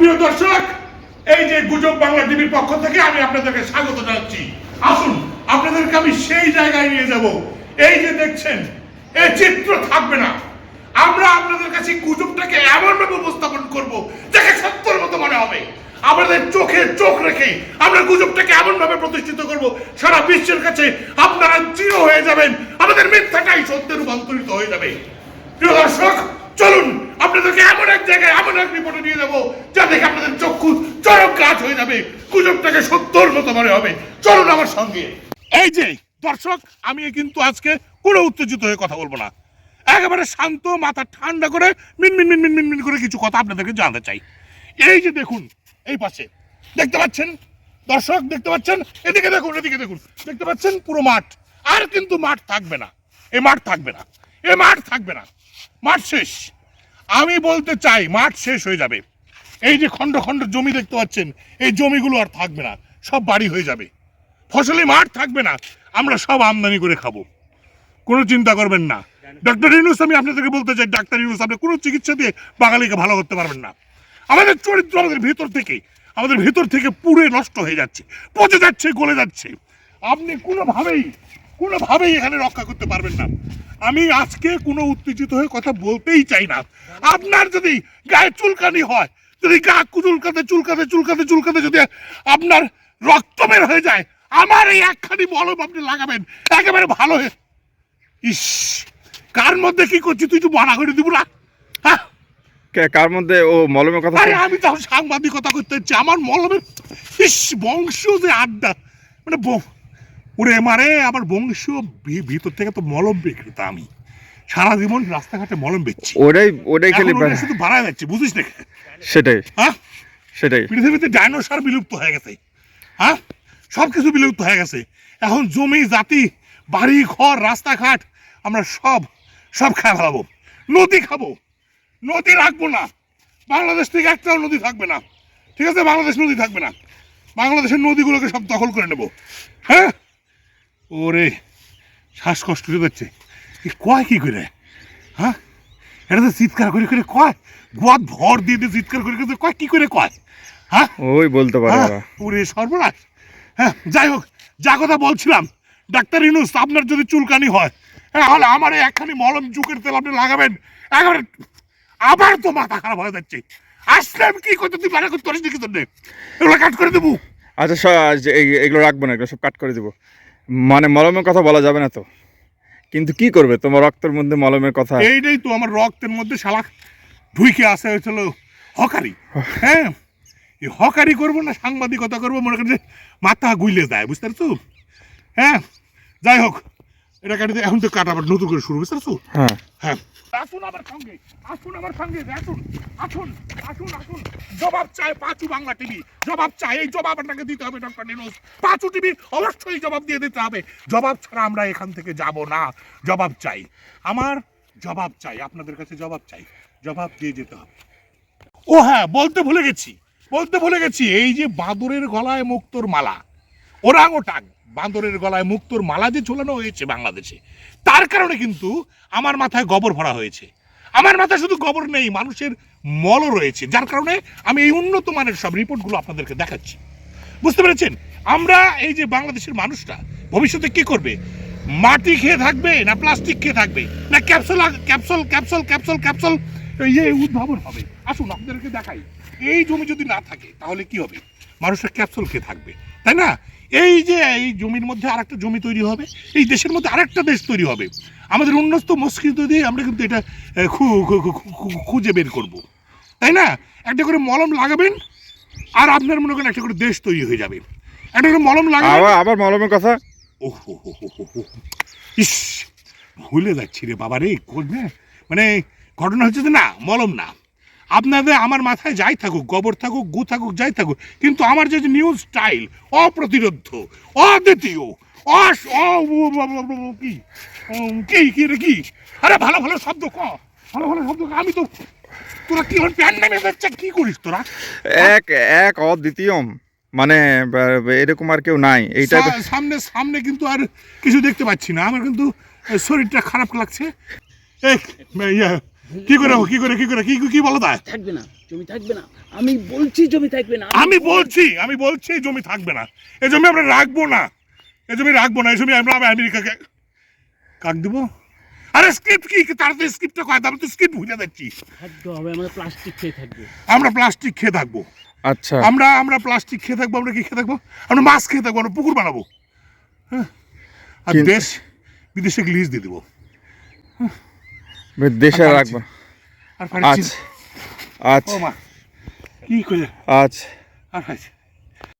সুপ্রিয় দর্শক, এই যে গুজব বাংলা টিভির পক্ষ থেকে আমি আপনাদেরকে স্বাগত জানাচ্ছি। আসুন, আপনাদেরকে আমি সেই জায়গায় নিয়ে যাব। এই যে দেখছেন এই চিত্র থাকবে না। আমরা আপনাদের কাছে গুজবটাকে এমন ভাবে উপস্থাপন করব যাকে সত্যের মতো মনে হবে। আমাদের চোখে চোখ রেখে আমরা গুজবটাকে এমন ভাবে প্রতিষ্ঠিত করব, সারা বিশ্বের কাছে আপনারা চির হয়ে যাবেন। আমাদের মিথ্যাটাই সত্যে রূপান্তরিত হয়ে যাবে। প্রিয় দর্শক, চলুন আপনাদেরকে এমন এক জায়গায়, এমন এক রিপোর্টে নিয়ে যাব, যা দেখে আপনাদের চক্ষু চরম কাজ হয়ে যাবে, গুজবটাকে সত্যর মতো মনে হবে। চলুন আমার সঙ্গে। এই যে, দর্শক, আমি কিন্তু আজকে কোনো উত্তেজিত হয়ে কথা বলব না। একেবারে শান্ত, মাথা ঠান্ডা করে মিন মিন মিন মিন মিন করে কিছু কথা আপনাদেরকে জানতে চাই। এই যে দেখুন, এই পাশে, দেখতে পাচ্ছেন? দর্শক, দেখতে পাচ্ছেন? এদিকে দেখুন এদিকে দেখুন। দেখতে পাচ্ছেন? পুরো মাঠ। আর কিন্তু মাঠ থাকবে না। এ মাঠ থাকবে না। এ মাঠ থাকবে না। মাঠ শেষ। আমি বলতে চাই, মাঠ শেষ হয়ে যাবে। এই যে খণ্ড খণ্ড জমি দেখতে পাচ্ছেন, এই জমিগুলো আর থাকবে না, সব বাড়ি হয়ে যাবে। ফসলি মাঠ থাকবে না, আমরা সব আমদানি করে খাব। কোনো চিন্তা করবেন না। ডক্টর ইউনুস, আমি আপনাদেরকে বলতে চাই, ডাক্তার ইউনুস, আপনি কোনো চিকিৎসা দিয়ে বাঙালিকে ভালো করতে পারবেন না। আমাদের চরিত্র আমাদের ভিতর থেকে, আমাদের ভিতর থেকে পুড়ে নষ্ট হয়ে যাচ্ছে, পচে যাচ্ছে, গলে যাচ্ছে। আপনি কোনোভাবেই কোনোভাবেই এখানে রক্ষা করতে পারবেন না। আমি আজকে কোনো উত্তেজিত হয়ে কথা বলতেই চাই না। আপনার যদি গায়ে চুলকানি হয় যদি গা চুলকাতে চুলকাতে চুলকাতে চুলকাতে যদি আপনার রক্ত বের হয়ে যায় আমার এই একখানি মলম আপনি লাগাবেন। একেবারে ভালো হয়ে ইস কার মধ্যে কি করছি তুই তো মানা করে দিব না? হ্যাঁ? কার মধ্যে? ও মলমের কথা আরে আমি তখন সাংবাদিকতা করতে হচ্ছে আমার মলমের ইস বংশ যে আড্ডা মানে ব- ওরে মারে আমার বংশ ভিতর থেকে তো মলম বিক্রেতা আমি। সারা জীবন রাস্তাঘাটে মলম বেচছি। ওটাই ওটাই খেলি শুধু বাড়া যাচ্ছে বুঝিস না? সেটাই হ্যাঁ? সেটাই। পৃথিবীতে ডাইনোসর বিলুপ্ত হয়ে গেছে। হ্যাঁ? সব কিছু বিলুপ্ত হয়ে গেছে। এখন জমি জাতি বাড়ি ঘর রাস্তাঘাট আমরা সব সব খায় ফেলাবো। নদী খাব। নদী রাখব না। বাংলাদেশ থেকে একটাও নদী থাকবে না। ঠিক আছে? বাংলাদেশ নদী থাকবে না। বাংলাদেশের নদীগুলোকে সব দখল করে নেব। হ্যাঁ? ওরে শ্বাসকষ্ট যাচ্ছে। এ কয় কি করে? হ্যাঁ? এটা তো চিৎকার করে করে কয়? গোয়াত ভর দিয়ে দিয়ে চিৎকার করে করে কয় কি করে কয়? হ্যাঁ? ওই বলতে পারে হ্যাঁ, ওরে। সর্বনাশ। হ্যাঁ যাই হোক যা কথা বলছিলাম ডাক্তার ইনুস আপনার যদি চুলকানি হয় হ্যাঁ তাহলে আমার একখানি মলম চুকের তেল আপনি লাগাবেন। একেবারে আবার তো মাথা খারাপ হয়ে যাচ্ছে। আসলে আমি কি করতে? তুই বাড়া করতে পারিস নাকি তোর এগুলো কাট করে দেবো। আচ্ছা এগুলো রাখব না এগুলো সব কাট করে দেবো। মানে মলমের কথা বলা যাবে না তো? কিন্তু কি করবে তোমার রক্তের মধ্যে মলমের কথা? এইটাই তো আমার রক্তের মধ্যে শালা ঢুইকে আসা হয়েছিল হকারি। হ্যাঁ এই হকারি করব না, সাংবাদিকতা করব? মনে করছে মাথা গুইলে যায় বুঝতে পারছ? হ্যাঁ যাই হোক। এটা কাটিতে এখন তো কাটা আবার নতুন করে শুরু বুঝতে পারছ হ্যাঁ। হ্যাঁ। আসুন আমার সঙ্গে আসুন আমার সঙ্গে আসুন আসুন আসুন আসুন। জবাব চাই পাঁচু বাংলা টিভি। জবাব চাই এই জবাব আপনাকে দিতে হবে ডক্টর নিউজ পাঁচু টিভি অবশ্যই জবাব দিয়ে দিতে হবে। জবাব ছাড়া আমরা এখান থেকে যাব না। জবাব চাই। আমার জবাব চাই আপনাদের কাছে জবাব চাই। জবাব দিয়ে যেতে হবে। ও হ্যাঁ বলতে ভুলে গেছি বলতে ভুলে গেছি এই যে বাঁদরের গলায় মুক্তোর মালা ওরাং ওটাং বাঁদরের গলায় মুক্তোর মালা যে ঝোলানো হয়েছে বাংলাদেশে। তার কারণে কিন্তু আমার মাথায় গোবর ভরা হয়েছে। আমার মাথায় শুধু গোবর নেই, মানুষের মলও রয়েছে। যার কারণে আমি এই উন্নত মানের সব রিপোর্টগুলো আপনাদেরকে দেখাচ্ছি। বুঝতে পেরেছেন? আমরা এই যে বাংলাদেশের মানুষরা, ভবিষ্যতে কি করবে? মাটি খেয়ে থাকবে না প্লাস্টিক খেয়ে থাকবে? না capsule capsule capsule capsule capsule ইয়ে উদ্ভাবন হবে? আসুন আপনাদেরকে দেখাই। এই জমি যদি না থাকে, তাহলে কি হবে? মানুষের ক্যাপসুল খেয়ে থাকবে। তাই না? এই যে এই জমির মধ্যে আরেকটা জমি তৈরি হবে এই দেশের মধ্যে আরেকটা দেশ তৈরি হবে। আমাদের উন্নত মস্কৃত দিয়ে আমরা কিন্তু এটা খুঁজে বের করব। তাই না? একটা করে মলম লাগাবেন আর আপনার মনে করেন একটা করে দেশ তৈরি হয়ে যাবে। একটা করে মলম লাগাবেন। আবার মলমের কথা? ওহ। ইস ভুলে যাচ্ছি রে বাবা রে কোন মানে ঘটনা হচ্ছে যে না মলম না। আপনাদের আমার মাথায় যাই থাকুক গোবর থাকুক গু থাকুক যাই থাকুক কিন্তু আমার যে নিউজ স্টাইল অপ্রতিরোধ অদ্বিতীয় অস কি কি কি রে কি? আরে ভালো ভালো শব্দ ক ভালো ভালো শব্দ। আমি তো তোরা কি হল প্যান নামে যাচ্ছে কি করিস তোরা? এক এক অদ্বিতীয়ম মানে এরকম আর কেউ নাই এইটা সামনে সামনে কিন্তু আর কিছু দেখতে পাচ্ছি না আমার কিন্তু শরীরটা খারাপ লাগছে। এই ইয়া কি করে কি করে কি করে কি কি বলো তা থাকবে না জমি থাকবে না। আমি বলছি জমি থাকবে না আমি বলছি আমি বলছি জমি থাকবে না। এই জমি আমরা রাখব না। এই জমি রাখব না এই জমি আমরা আমেরিকাকে কাক দিব? আরে স্ক্রিপ্ট কি? তাড়াতাড়ি স্ক্রিপ্টটা কয় আমি তো স্ক্রিপ্ট ভুলে যাচ্ছি খাদ্য হবে আমাদের প্লাস্টিক খেয়ে থাকবে। আমরা প্লাস্টিক খেয়ে থাকব। আচ্ছা। আমরা আমরা প্লাস্টিক খেয়ে থাকব আমরা কি খেয়ে থাকব? আমরা মাছ খেয়ে থাকব আমরা পুকুর বানাবো। হ্যাঁ? আর দেশ বিদেশে লিজ দিয়ে দেবো। দেশে রাখব। আচ্ছা। আজ আচ্ছা। আচ্ছা